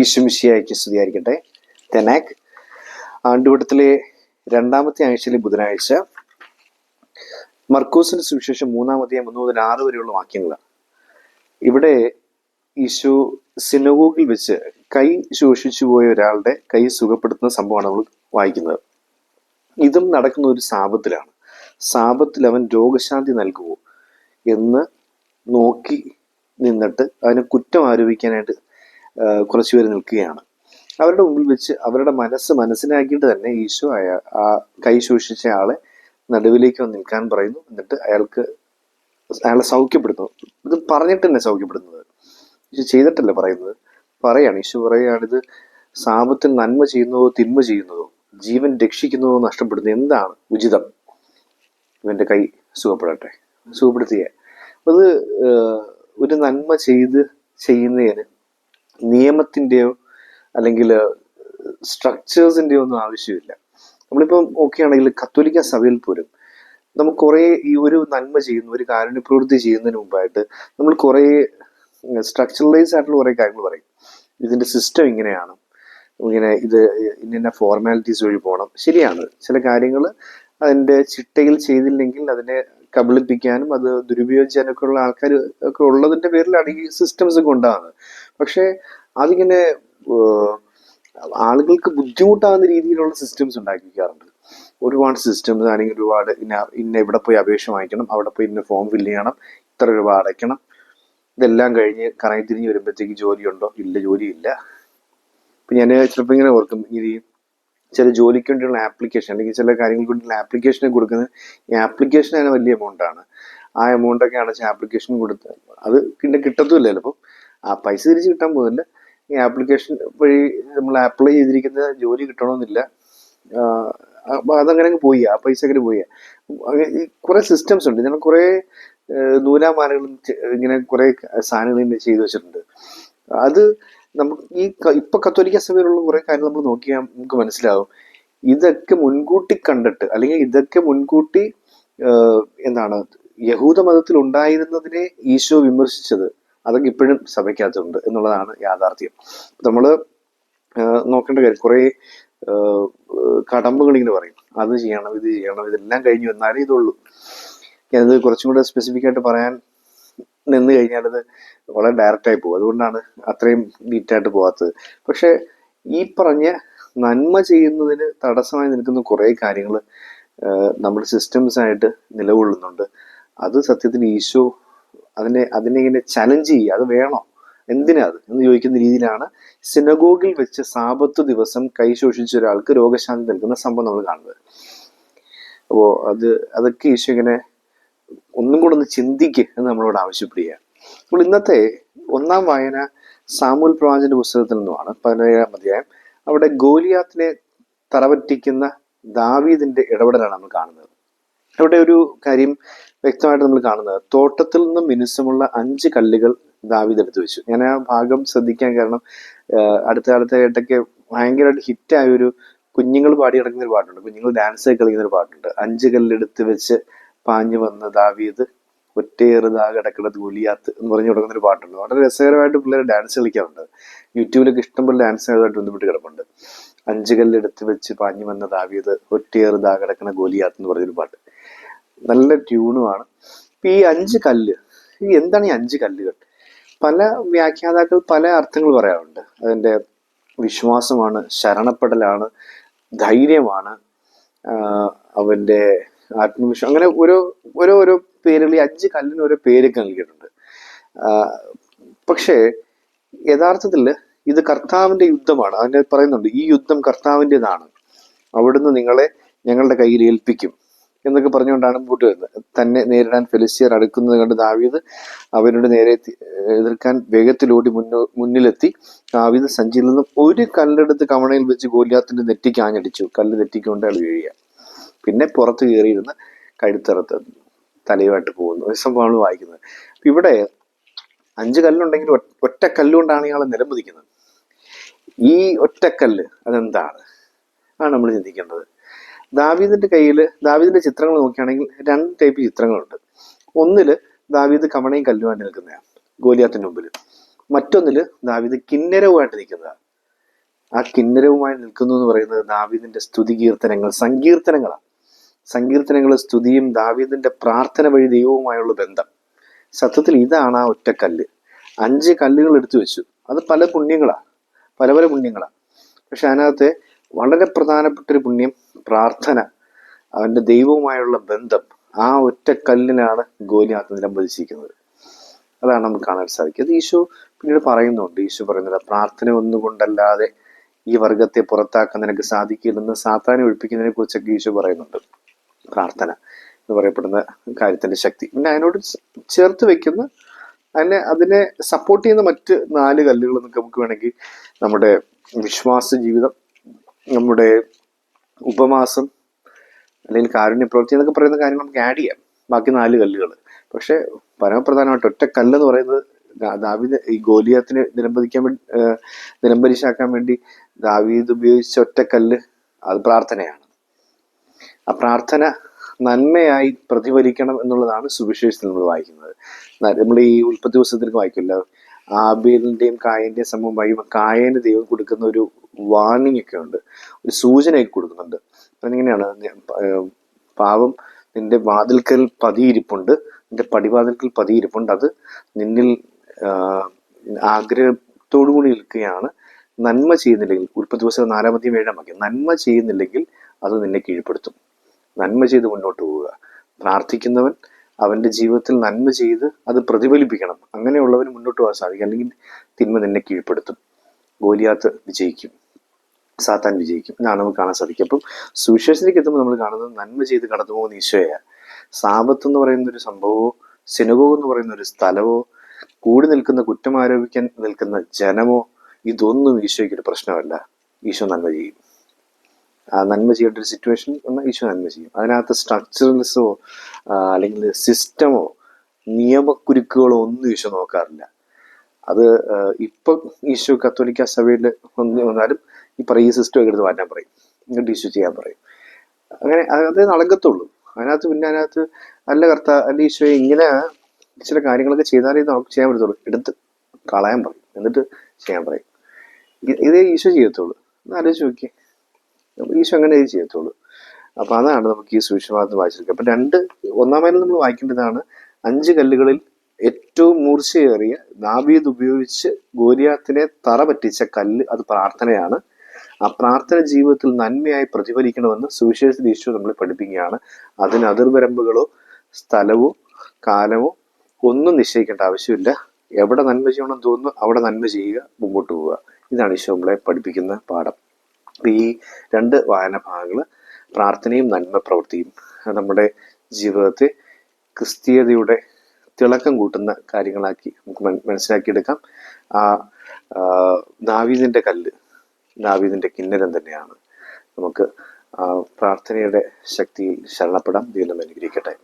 ഈശ്വമിശിയായിക്ക് സ്തുതിയായിരിക്കട്ടെ. തെനാക് ആണ്ടുവട്ടത്തിലെ രണ്ടാമത്തെ ആഴ്ചയിലെ ബുധനാഴ്ച മർക്കോസിന്റെ സുവിശേഷം മൂന്നാമത്തെ മൂന്ന് മുതൽ ആറ് വരെയുള്ള വാക്യങ്ങളാണ്. ഇവിടെ ഈശോ സിനഗോഗിൽ വെച്ച് കൈ ശോഷിച്ചു പോയ ഒരാളുടെ കൈ സുഖപ്പെടുത്തുന്ന സംഭവമാണ് നമ്മൾ വായിക്കുന്നത്. ഇതും നടക്കുന്ന ഒരു സാപത്തിലാണ്. സാപത്തിൽ അവൻ രോഗശാന്തി നൽകുമോ എന്ന് നോക്കി നിന്നിട്ട് അവനെ കുറ്റം ആരോപിക്കാനായിട്ട് കുറച്ച് പേര് നിൽക്കുകയാണ്. അവരുടെ മുമ്പിൽ വെച്ച് അവരുടെ മനസ്സ് മനസ്സിലാക്കിയിട്ട് തന്നെ ഈശോ അയാൾ ആ കൈ ശോഷിച്ച ആളെ നടുവിലേക്ക് വന്ന് നിൽക്കാൻ പറയുന്നു. എന്നിട്ട് അയാൾക്ക് അയാളെ സൗഖ്യപ്പെടുത്തുന്നു. ഇത് പറഞ്ഞിട്ട് തന്നെ സൗഖ്യപ്പെടുന്നത് ഈശോ ചെയ്തിട്ടല്ലേ പറയുന്നത്? പറയാണ്. ഈശോ പറയുകയാണ് ഇത് സാപത്തിൽ നന്മ ചെയ്യുന്നതോ തിന്മ ചെയ്യുന്നതോ ജീവൻ രക്ഷിക്കുന്നതോ നഷ്ടപ്പെടുന്നത് എന്താണ് ഉചിതം? ഇവന്റെ കൈ സുഖപ്പെടട്ടെ. സുഖപ്പെടുത്തിയ. അത് ഒരു നന്മ ചെയ്ത് ചെയ്യുന്നതിന് നിയമത്തിന്റെയോ അല്ലെങ്കിൽ സ്ട്രക്ചേഴ്സിന്റെയോ ഒന്നും ആവശ്യമില്ല. നമ്മളിപ്പം നോക്കുകയാണെങ്കിൽ കത്തോലിക്ക സഭയിൽ പോലും നമ്മൾ കുറേ ഈ ഒരു നന്മ ചെയ്യുന്ന ഒരു കാരുണ്യ പ്രവൃത്തി ചെയ്യുന്നതിന് മുമ്പായിട്ട് നമ്മൾ കുറേ സ്ട്രക്ചറലൈസ് ആയിട്ടുള്ള കുറേ കാര്യങ്ങൾ പറയും. ഇതിന്റെ സിസ്റ്റം ഇങ്ങനെയാണ്. ഇങ്ങനെ ഇത് ഇന്ന ഫോർമാലിറ്റീസ് വഴി പോകണം ശരിയാണ്. ചില കാര്യങ്ങൾ അതിന്റെ ചിട്ടയിൽ ചെയ്തില്ലെങ്കിൽ അതിനെ കബളിപ്പിക്കാനും അത് ദുരുപയോഗിക്കാനൊക്കെ ഉള്ള ആൾക്കാർ ഒക്കെ ഉള്ളതിന്റെ പേരിലാണ് ഈ സിസ്റ്റംസ് ഉണ്ടാകുന്നത്. പക്ഷേ അതിങ്ങനെ ആളുകൾക്ക് ബുദ്ധിമുട്ടാകുന്ന രീതിയിലുള്ള സിസ്റ്റംസ് ഉണ്ടാക്കിക്കാറുണ്ട്. ഒരുപാട് സിസ്റ്റംസ് ആണെങ്കിൽ ഒരുപാട് ഇന്ന ഇന്ന ഇവിടെ പോയി അപേക്ഷ വാങ്ങിക്കണം അവിടെ പോയി ഇന്ന ഫോം ഫില്ല് ചെയ്യണം ഇത്ര രൂപ അടയ്ക്കണം. ഇതെല്ലാം കഴിഞ്ഞ് കറങ്ങി തിരിഞ്ഞ് വരുമ്പോഴത്തേക്ക് ജോലിയുണ്ടോ? ഇല്ല ജോലിയില്ല. ഇപ്പൊ ഞാൻ ചിലപ്പോൾ ഇങ്ങനെ ഓർക്കും ഇനി ചില ജോലിക്ക് വേണ്ടിയുള്ള ആപ്ലിക്കേഷൻ അല്ലെങ്കിൽ ചില കാര്യങ്ങൾക്ക് വേണ്ടിയുള്ള ആപ്ലിക്കേഷൻ കൊടുക്കുന്നത് ഈ ആപ്ലിക്കേഷൻ തന്നെ വലിയ എമൗണ്ട് ആണ്. ആ എമൗണ്ട് ഒക്കെ അടച്ച് ആപ്ലിക്കേഷൻ കൊടുത്ത് അത് പിന്നെ കിട്ടത്തുമില്ല ചിലപ്പോൾ ആ പൈസ തിരിച്ച് കിട്ടാൻ പോകുന്നില്ല ഈ ആപ്ലിക്കേഷൻ വഴി നമ്മൾ അപ്ലൈ ചെയ്തിരിക്കുന്ന ജോലി കിട്ടണമെന്നില്ല. അതങ്ങനെ അങ്ങ് പോയി. ആ പൈസ അങ്ങനെ പോയി കുറേ സിസ്റ്റംസ് ഉണ്ട്. ഞാൻ കുറേ നൂലാമാലകളും ഇങ്ങനെ കുറേ സാധനങ്ങൾ ഇങ്ങനെ ചെയ്തു വെച്ചിട്ടുണ്ട്. അത് നമുക്ക് ഈ ഇപ്പൊ കത്തോലിക്ക സഭയിലുള്ള കുറേ കാര്യങ്ങൾ നമ്മൾ നോക്കിയാൽ നമുക്ക് മനസ്സിലാവും. ഇതൊക്കെ മുൻകൂട്ടി കണ്ടിട്ട് അല്ലെങ്കിൽ ഇതൊക്കെ മുൻകൂട്ടി എന്താണ് യഹൂദ മതത്തിൽ ഉണ്ടായിരുന്നതിനെ ഈശോ വിമർശിച്ചത്. അതൊക്കെ ഇപ്പോഴും സഭയ്ക്കകത്തുണ്ട് എന്നുള്ളതാണ് യാഥാർത്ഥ്യം. നമ്മൾ നോക്കേണ്ട കാര്യം കുറേ കടമ്പുകൾ ഇങ്ങനെ പറയും. അത് ചെയ്യണം ഇത് ചെയ്യണം ഇതെല്ലാം കഴിഞ്ഞു വന്നാലേ ഇതുള്ളൂ. ഞാനത് കുറച്ചും കൂടെ സ്പെസിഫിക് ആയിട്ട് പറയാൻ നിന്ന് കഴിഞ്ഞാൽ അത് വളരെ ഡയറക്റ്റ് ആയി പോകും. അതുകൊണ്ടാണ് അത്രയും ഡീറ്റായിട്ട് പോകാത്തത് പക്ഷെ ഈ പറഞ്ഞ നന്മ ചെയ്യുന്നതിന് തടസ്സമായി നിൽക്കുന്ന കുറേ കാര്യങ്ങൾ നമ്മുടെ സിസ്റ്റംസ് ആയിട്ട് നിലകൊള്ളുന്നുണ്ട്. അത് സത്യത്തിന് ഈശോ അതിനെ അതിനെ ഇങ്ങനെ ചലഞ്ച് ചെയ്യുക? അത് വേണോ? എന്തിനാ അത്? എന്ന് ചോദിക്കുന്ന രീതിയിലാണ് സിനഗോഗിൽ വെച്ച് സാപത്ത് ദിവസം കൈ ശോഷിച്ച ഒരാൾക്ക് രോഗശാന്തി നൽകുന്ന സംഭവം നമ്മൾ കാണുന്നത്. അപ്പോ അത് അതൊക്കെ ഈശോ ഇങ്ങനെ ഒന്നും കൂടെ ഒന്ന് ചിന്തിക്ക് എന്ന് നമ്മളോട് ആവശ്യപ്പെടുക അപ്പോൾ ഇന്നത്തെ ഒന്നാം വായന സാമൂൽ പ്രവാചന്റെ പുസ്തകത്തിൽ നിന്നുമാണ് പതിനേഴാം അധ്യായം. അവിടെ ഗോലിയാത്തിനെ തറപറ്റിക്കുന്ന ദാവീദിന്റെ ഇടപെടലാണ് നമ്മൾ കാണുന്നത്. അവിടെ ഒരു കാര്യം വ്യക്തമായിട്ട് നമ്മൾ കാണുന്നത്. തോട്ടത്തിൽ നിന്നും മിനുസമുള്ള അഞ്ച് കല്ലുകൾ ദാവിദ് എടുത്തു വെച്ചു. ഞാൻ ആ ഭാഗം ശ്രദ്ധിക്കാൻ കാരണം അടുത്ത കാലത്തായിട്ടൊക്കെ ഭയങ്കരമായിട്ട് ഹിറ്റായ ഒരു കുഞ്ഞുങ്ങൾ പാടി കിടക്കുന്ന ഒരു പാട്ടുണ്ട്. കുഞ്ഞുങ്ങൾ ഡാൻസ് കളിക്കുന്ന ഒരു പാട്ടുണ്ട്. അഞ്ച് കല്ലെടുത്ത് വെച്ച് പാഞ്ഞു വന്ന ദാവീദ് ഒറ്റയേറുതാ കിടക്കണത് ഗുലിയാത്ത് എന്ന് പറഞ്ഞു തുടങ്ങുന്ന ഒരു പാട്ടുണ്ട്. വളരെ രസകരമായിട്ട് പിള്ളേർ ഡാൻസ് കളിക്കാറുണ്ട്. യൂട്യൂബിലൊക്കെ ഇഷ്ടംപോലെ ഡാൻസ് ആയതായിട്ട് ബന്ധപ്പെട്ട് കിടപ്പുണ്ട്. അഞ്ച് കല്ലെടുത്ത് വെച്ച് പാഞ്ഞു വന്ന ദാവീദ് ഒറ്റയേറുതാ കിടക്കണ ഗോലിയാത്ത് എന്ന് പറഞ്ഞൊരു പാട്ട്. നല്ല ട്യൂണുമാണ് ഈ അഞ്ച് കല്ല് ഈ എന്താണ് ഈ അഞ്ച് കല്ലുകൾ? പല വ്യാഖ്യാതാക്കൾ പല അർത്ഥങ്ങൾ പറയാറുണ്ട്. അതിന്റെ വിശ്വാസമാണ് ശരണപ്പെടലാണ് ധൈര്യമാണ് അവന്റെ ആത്മവിശ്വാസം അങ്ങനെ ഓരോ ഓരോ ഓരോ പേരുകൾ ഈ അഞ്ച് കല്ലിന് ഓരോ പേരൊക്കെ നൽകിയിട്ടുണ്ട്. പക്ഷേ യഥാർത്ഥത്തിൽ ഇത് കർത്താവിന്റെ യുദ്ധമാണ്. അതിന്റെ പറയുന്നുണ്ട് ഈ യുദ്ധം കർത്താവിന്റെതാണ് അവിടുന്ന് നിങ്ങളെ ഞങ്ങളുടെ കയ്യിൽ ഏൽപ്പിക്കും. എന്നൊക്കെ പറഞ്ഞുകൊണ്ടാണ് മുമ്പോട്ട് വരുന്നത്. തന്നെ നേരിടാൻ ഫെലിസിയർ അടുക്കുന്നത് കണ്ട് ദാവീദ് അവരുടെ നേരെ എതിർക്കാൻ വേഗത്തിലോടി മുന്നോ മുന്നിലെത്തി. ദാവീദ് സഞ്ചിയിൽ നിന്നും ഒരു കല്ലെടുത്ത് കവണയിൽ വെച്ച് ഗോലിയാത്തിന്റെ നെറ്റിക്ക് ആഞ്ഞടിച്ചു. കല്ല് നെറ്റിക്കൊണ്ട് അയാൾ വീഴുക പിന്നെ പുറത്ത് കയറിയിരുന്ന് കഴുത്തറത്ത് തലയുമായിട്ട് പോകുന്നു. ഒരു സംഭവമാണ് വായിക്കുന്നത്. ഇവിടെ അഞ്ച് കല്ലുണ്ടെങ്കിൽ ഒറ്റ കല്ലുകൊണ്ടാണ് ഇയാളെ നിലംപതിക്കുന്നത്. ഈ ഒറ്റക്കല്ല് അതെന്താണ്? ആണ് നമ്മൾ ചിന്തിക്കേണ്ടത്. ദാവീദിന്റെ കയ്യിൽ ദാവീദിന്റെ ചിത്രങ്ങൾ നോക്കുകയാണെങ്കിൽ രണ്ട് ടൈപ്പ് ചിത്രങ്ങളുണ്ട്. ഒന്നിൽ ദാവീദ് കമണയും കല്ലുമായിട്ട് നിൽക്കുന്നതാണ് ഗോലിയാത്തിന്റെ മുമ്പിൽ മറ്റൊന്നിൽ ദാവീദ് കിന്നരവുമായിട്ട് നിൽക്കുന്നതാണ്. ആ കിന്നരവുമായി നിൽക്കുന്നു എന്ന് പറയുന്നത് ദാവീദിന്റെ സ്തുതി കീർത്തനങ്ങൾ സങ്കീർത്തനങ്ങളാണ്. സങ്കീർത്തനങ്ങൾ സ്തുതിയും ദാവീദിന്റെ പ്രാർത്ഥന വഴി ദൈവവുമായുള്ള ബന്ധം. സത്യത്തിൽ ഇതാണ് ആ ഒറ്റ കല്ല്. അഞ്ച് കല്ലുകൾ എടുത്തു വെച്ചു. അത് പല പുണ്യങ്ങളാണ് പല പല പുണ്യങ്ങളാണ്. പക്ഷെ അതിനകത്തെ വളരെ പ്രധാനപ്പെട്ട ഒരു പുണ്യം പ്രാർത്ഥന അവന്റെ ദൈവവുമായുള്ള ബന്ധം ആ ഒറ്റ കല്ലിനാണ് ഗോലിയാത്ത് നിലംപതിച്ചിരിക്കുന്നത് അതാണ് നമുക്ക് കാണാൻ സാധിക്കുക. അത് ഈശോ പിന്നീട് പറയുന്നുണ്ട്. ഈശോ പറയുന്നത് പ്രാർത്ഥന ഒന്നുകൊണ്ടല്ലാതെ ഈ വർഗത്തെ പുറത്താക്കാൻ നിനക്ക് സാധിക്കില്ലെന്ന് സാത്താനെ ഒഴിപ്പിക്കുന്നതിനെ കുറിച്ചൊക്കെ ഈശോ പറയുന്നുണ്ട്. പ്രാർത്ഥന എന്ന് പറയപ്പെടുന്ന കാര്യത്തിന്റെ ശക്തി. പിന്നെ അതിനോട് ചേർത്ത് വെക്കുന്ന അതിനെ അതിനെ സപ്പോർട്ട് ചെയ്യുന്ന മറ്റ് നാല് കല്ലുകൾ നമുക്ക് വേണമെങ്കിൽ നമ്മുടെ വിശ്വാസ ജീവിതം നമ്മുടെ ഉപമാസം അല്ലെങ്കിൽ കാരുണ്യപ്രവൃത്തി എന്നൊക്കെ പറയുന്ന കാര്യങ്ങൾ നമുക്ക് ആഡ് ചെയ്യാം. ബാക്കി നാല് കല്ലുകൾ പക്ഷെ പരമപ്രധാനമായിട്ട് ഒറ്റ കല്ലെന്ന് പറയുന്നത് ദാവീദ് ഈ ഗോലിയാത്തിനെ നിലംപതിക്കാൻ വേണ്ടി നിലംബരിശാക്കാൻ വേണ്ടി ദാവീദ് ഉപയോഗിച്ച ഒറ്റ കല്ല് അത് പ്രാർത്ഥനയാണ്. ആ പ്രാർത്ഥന നന്മയായി പ്രതിഫലിക്കണം എന്നുള്ളതാണ് സുവിശേഷത്തിൽ നമ്മൾ വായിക്കുന്നത്. നമ്മൾ ഈ ഉൽപ്പത്തി പുസ്തകത്തിൽ വായിക്കില്ല. ആബേലിന്റെയും കായന്റെയും സംഭവം വായിക്കുമ്പോൾ കായന് ദൈവം കൊടുക്കുന്ന ഒരു വാർണിംഗ് ഒക്കെ ഉണ്ട് ഒരു സൂചനയൊക്കെ കൊടുക്കുന്നുണ്ട്. അതിങ്ങനെയാണ്? പാവം നിന്റെ വാതിൽക്കൽ പതിയിരിപ്പുണ്ട്. നിന്റെ പടിവാതിൽക്കൽ പതിയിരിപ്പുണ്ട്. അത് നിന്നിൽ ആഗ്രഹത്തോടു കൂടി നിൽക്കുകയാണ്. നന്മ ചെയ്യുന്നില്ലെങ്കിൽ ഉൽപ്പത്തി ദിവസം നാലാമത്തെയും ഏഴാം നന്മ ചെയ്യുന്നില്ലെങ്കിൽ അത് നിന്നെ കീഴ്പ്പെടുത്തും. നന്മ ചെയ്ത് മുന്നോട്ട് പോവുക. പ്രാർത്ഥിക്കുന്നവൻ അവന്റെ ജീവിതത്തിൽ നന്മ ചെയ്ത് അത് പ്രതിഫലിപ്പിക്കണം. അങ്ങനെയുള്ളവന് മുന്നോട്ട് പോകാൻ സാധിക്കും. അല്ലെങ്കിൽ തിന്മ നിന്നെ കീഴ്പ്പെടുത്തും. ഗോലിയാത്ത് വിജയിക്കും. സാത്താൻ വിജയിക്കും ഇതാണ് നമുക്ക് കാണാൻ സാധിക്കും അപ്പം സുവിശേഷത്തിലേക്ക് എത്തുമ്പോൾ നമ്മൾ കാണുന്നത് നന്മ ചെയ്ത് കടന്നു പോകുന്ന ഈശോയ. സാപത്ത് എന്ന് പറയുന്ന ഒരു സംഭവമോ സിനഗോ എന്ന് പറയുന്ന ഒരു സ്ഥലമോ കൂടി നിൽക്കുന്ന കുറ്റം ആരോപിക്കാൻ നിൽക്കുന്ന ജനമോ ഇതൊന്നും ഈശോയ്ക്ക് ഒരു പ്രശ്നമല്ല. ഈശോ നന്മ ചെയ്യും. ആ നന്മ ചെയ്യേണ്ട ഒരു സിറ്റുവേഷൻ എന്നാൽ ഈശോ നന്മ ചെയ്യും. അതിനകത്ത് സ്ട്രക്ചറൽസോ അല്ലെങ്കിൽ സിസ്റ്റമോ നിയമക്കുരുക്കുകളോ ഒന്നും ഈശോ നോക്കാറില്ല. അത് ഇപ്പം ഈശോ കത്തോലിക്ക സഭയിൽ വന്ന് വന്നാലും ഈ പറയും ഈ സിസ്റ്റം ഒക്കെ എടുത്ത് മാറ്റാൻ പറയും. ഇഷ്യൂ ഈശോ ചെയ്യാൻ പറയും. അങ്ങനെ അതേ നടക്കത്തുള്ളൂ. അതിനകത്ത് പിന്നെ അതിനകത്ത് അല്ല കർത്ത അല്ല ഈശോയെ ഇങ്ങനെ ചില കാര്യങ്ങളൊക്കെ ചെയ്താലേ നമുക്ക് ചെയ്യാൻ പറ്റത്തുള്ളൂ. എടുത്ത് കളയാൻ പറയും. എന്നിട്ട് ചെയ്യാൻ പറയും. ഇതേ ഈശോ ചെയ്യത്തുള്ളൂ. ഒന്ന് ആലോചിച്ച് നോക്കിയേ. ഈശോ അങ്ങനെ ചെയ്യത്തുള്ളൂ. അപ്പൊ അതാണ് നമുക്ക് ഈ സുവിശേഷഭാഗത്ത് വായിച്ചിരിക്കുക അപ്പൊ രണ്ട് ഒന്നാമതിൽ നമ്മൾ വായിക്കേണ്ടതാണ്. അഞ്ച് കല്ലുകളിൽ ഏറ്റവും മൂർച്ചയേറിയ ദാവീദ് ഉപയോഗിച്ച് ഗോലിയാത്തിനെ തറ പറ്റിച്ച കല്ല് അത് പ്രാർത്ഥനയാണ്. ആ പ്രാർത്ഥന ജീവിതത്തിൽ നന്മയായി പ്രതിഫലിക്കണമെന്ന് സുവിശേഷത്തിൽ ഈശോ നമ്മളെ പഠിപ്പിക്കുകയാണ്. അതിന് അതിർവരമ്പുകളോ സ്ഥലവോ കാലമോ ഒന്നും നിശ്ചയിക്കേണ്ട ആവശ്യമില്ല. എവിടെ നന്മ ചെയ്യണമെന്ന് തോന്നുന്നു അവിടെ നന്മ ചെയ്യുക മുമ്പോട്ട് പോവുക. ഇതാണ് ഈശോ നമ്മളെ പഠിപ്പിക്കുന്ന പാഠം. അപ്പം ഈ രണ്ട് വായന ഭാഗങ്ങൾ പ്രാർത്ഥനയും നന്മ പ്രവൃത്തിയും. നമ്മുടെ ജീവിതത്തെ ക്രിസ്തീയതയുടെ തിളക്കം കൂട്ടുന്ന കാര്യങ്ങളാക്കി നമുക്ക് മനസ്സിലാക്കിയെടുക്കാം. ആ ആ, കല്ല്. ദാവീദിന്റെ കിന്നരം തന്നെയാണ്. നമുക്ക് പ്രാർത്ഥനയുടെ ശക്തിയിൽ ശരണപ്പെടാം. ദീനം അനുഗ്രഹിക്കട്ടെ.